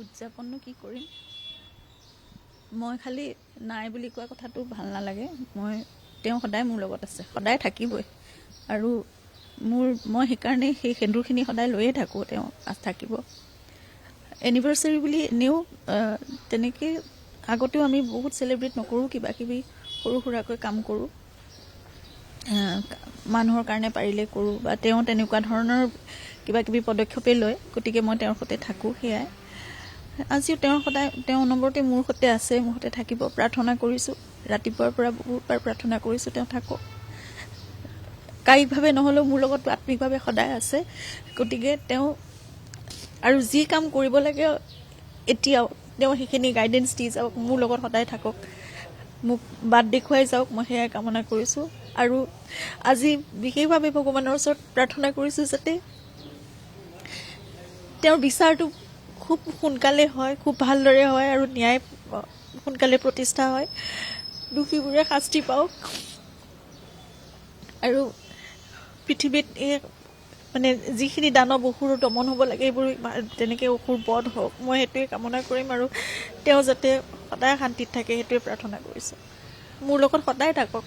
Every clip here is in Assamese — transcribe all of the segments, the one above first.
উদযাপননো কি কৰিম? মই খালি নাই বুলি কোৱা কথাটো ভাল নালাগে। মই তেওঁ সদায় মোৰ লগত আছে সদায় থাকিবই। আৰু মোৰ মই সেইকাৰণে সেই সেন্দুৰখিনি সদায় লৈয়ে থাকোঁ তেওঁ থাকিব। এনিভাৰ্চাৰী বুলি এনেও তেনেকৈ আগতেও আমি বহুত চেলিব্ৰেট নকৰোঁ কিবা কিবি সৰু সুৰাকৈ কাম কৰোঁ। মানুহৰ কাৰণে পাৰিলে কৰোঁ বা তেওঁ তেনেকুৱা ধৰণৰ কিবা কিবি পদক্ষেপেই লয় গতিকে মই তেওঁৰ সৈতে থাকোঁ সেয়াই। আজিও তেওঁৰ সদায় তেওঁ অনবৰতে মোৰ সৈতে আছে মোৰ সৈতে থাকিব। প্ৰাৰ্থনা কৰিছোঁ। ৰাতিপুৱাৰ পৰা বহুতবাৰ প্ৰাৰ্থনা কৰিছোঁ তেওঁ থাকক। কায়িকভাৱে নহ'লেও মোৰ লগত আত্মিকভাৱে সদায় আছে। গতিকে তেওঁ আৰু যি কাম কৰিব লাগে এতিয়াও তেওঁ সেইখিনি গাইডেঞ্চ দি যাওক মোৰ লগত সদায় থাকক। মোক বাট দেখুৱাই যাওক মই সেয়াই কামনা কৰিছোঁ। আৰু আজি বিশেষভাৱে ভগৱানৰ ওচৰত প্ৰাৰ্থনা কৰিছোঁ যাতে তেওঁৰ বিচাৰটো খুব সোনকালে হয় খুব ভালদৰে হয় আৰু ন্যায় সোনকালে প্ৰতিষ্ঠা হয়। দোষীবোৰে শাস্তি পাওক। আৰু পৃথিৱীত এই মানে যিখিনি দানৱ অসুৰ দমন হ'ব লাগে এইবোৰ তেনেকৈ অসুৰ বধ হওক মই সেইটোৱে কামনা কৰিম আৰু তেওঁ যাতে সদায় শান্তিত থাকে সেইটোৱে প্ৰাৰ্থনা কৰিছোঁ। মোৰ লগত সদায় থাকক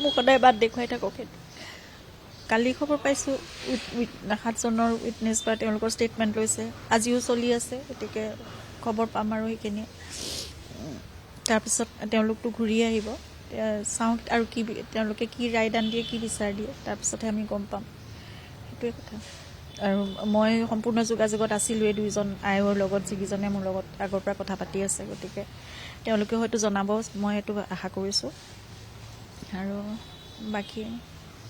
মোক সদায় বাট দেখুৱাই থাকক সেইটো। কালি খবৰ পাইছোঁ সাতজনৰ উইটনেছ বা তেওঁলোকৰ ষ্টেটমেণ্ট লৈছে। আজিও চলি আছে গতিকে খবৰ পাম আৰু সেইখিনি। উম, তাৰপিছত তেওঁলোকতো ঘূৰি আহিব। চাওঁ আৰু কি তেওঁলোকে কি ৰায়দান দিয়ে কি বিচাৰ দিয়ে তাৰপিছতহে আমি গম পাম। সেইটোৱে কথা। আৰু মই সম্পূৰ্ণ যোগাযোগত আছিলোঁৱে দুইজন আয়োগৰ লগত যিকেইজনে মোৰ লগত আগৰ পৰা কথা পাতি আছে গতিকে তেওঁলোকে হয়তো জনাব মই এইটো আশা কৰিছোঁ। আৰু বাকী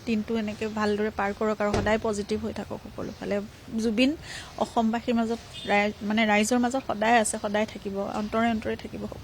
দিনটো এনেকৈ ভালদৰে পাৰ কৰক আৰু সদায় পজিটিভ হৈ থাকক সকলো ফালে জুবিন অসমবাসীৰ মাজত মানে ৰাইজৰ মাজত সদায় আছে সদায় থাকিব অন্তৰে অন্তৰে থাকিব সকলো।